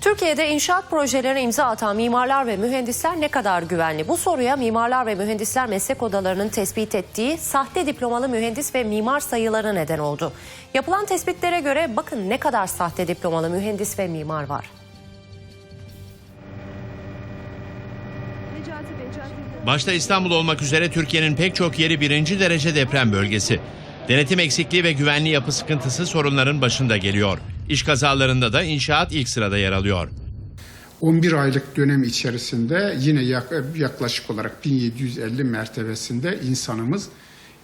Türkiye'de inşaat projelerine imza atan mimarlar ve mühendisler ne kadar güvenli? Bu soruya mimarlar ve mühendisler meslek odalarının tespit ettiği sahte diplomalı mühendis ve mimar sayıları neden oldu. Yapılan tespitlere göre bakın ne kadar sahte diplomalı mühendis ve mimar var. Başta İstanbul olmak üzere Türkiye'nin pek çok yeri birinci derece deprem bölgesi. Denetim eksikliği ve güvenli yapı sıkıntısı sorunların başında geliyor. İş kazalarında da inşaat ilk sırada yer alıyor. 11 aylık dönem içerisinde yine yak- yaklaşık olarak 1750 mertebesinde insanımız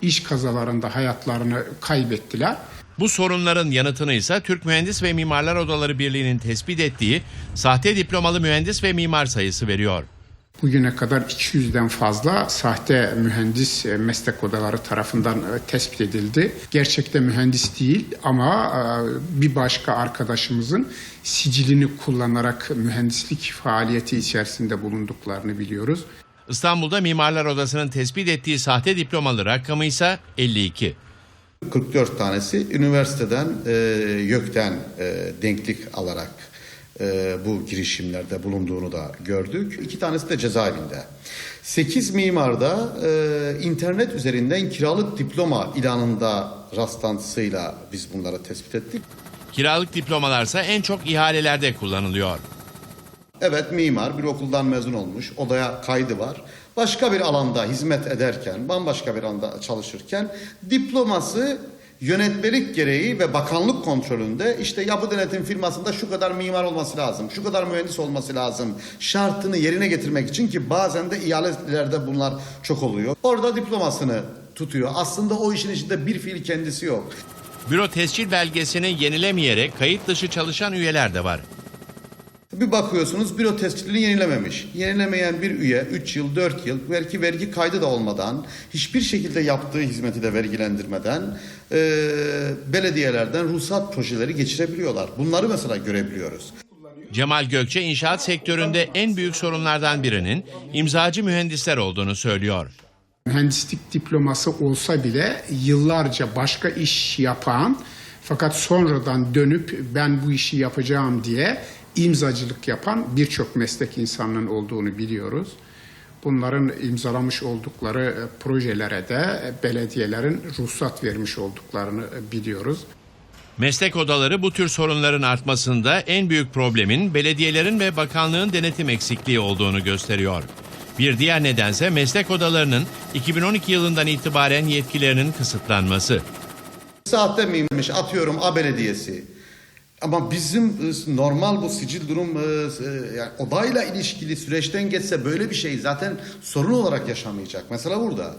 iş kazalarında hayatlarını kaybettiler. Bu sorunların yanıtını ise Türk Mühendis ve Mimarlar Odaları Birliği'nin tespit ettiği sahte diplomalı mühendis ve mimar sayısı veriyor. Bugüne kadar 200'den fazla sahte mühendis e, meslek odaları tarafından e, tespit edildi. Gerçekte mühendis değil ama e, bir başka arkadaşımızın sicilini kullanarak mühendislik faaliyeti içerisinde bulunduklarını biliyoruz. İstanbul'da Mimarlar Odası'nın tespit ettiği sahte diplomalı rakamı ise 52. 44 tanesi üniversiteden e, YÖK'ten e, denklik alarak e, bu girişimlerde bulunduğunu da gördük. İki tanesi de cezaevinde. 8 mimarda e, internet üzerinden kiralık diploma ilanında rastlantısıyla biz bunları tespit ettik. Kiralık diplomalarsa en çok ihalelerde kullanılıyor. Evet mimar bir okuldan mezun olmuş, odaya kaydı var. Başka bir alanda hizmet ederken, bambaşka bir alanda çalışırken diploması yönetmelik gereği ve bakanlık kontrolünde işte yapı denetim firmasında şu kadar mimar olması lazım, şu kadar mühendis olması lazım şartını yerine getirmek için ki bazen de ihalelerde bunlar çok oluyor. Orada diplomasını tutuyor. Aslında o işin içinde bir fiil kendisi yok. Büro tescil belgesini yenilemeyerek kayıt dışı çalışan üyeler de var. Bir bakıyorsunuz büro tescilini yenilememiş. Yenilemeyen bir üye 3 yıl 4 yıl belki vergi kaydı da olmadan hiçbir şekilde yaptığı hizmeti de vergilendirmeden e, belediyelerden ruhsat projeleri geçirebiliyorlar. Bunları mesela görebiliyoruz. Cemal Gökçe inşaat sektöründe en büyük sorunlardan birinin imzacı mühendisler olduğunu söylüyor. mühendislik diploması olsa bile yıllarca başka iş yapan fakat sonradan dönüp ben bu işi yapacağım diye imzacılık yapan birçok meslek insanının olduğunu biliyoruz. Bunların imzalamış oldukları e, projelere de e, belediyelerin ruhsat vermiş olduklarını e, biliyoruz. Meslek odaları bu tür sorunların artmasında en büyük problemin belediyelerin ve bakanlığın denetim eksikliği olduğunu gösteriyor. Bir diğer nedense meslek odalarının 2012 yılından itibaren yetkilerinin kısıtlanması. Saatte miymiş atıyorum A belediyesi. Ama bizim e, normal bu sicil durum e, e, yani odayla ilişkili süreçten geçse böyle bir şey zaten sorun olarak yaşamayacak. Mesela burada.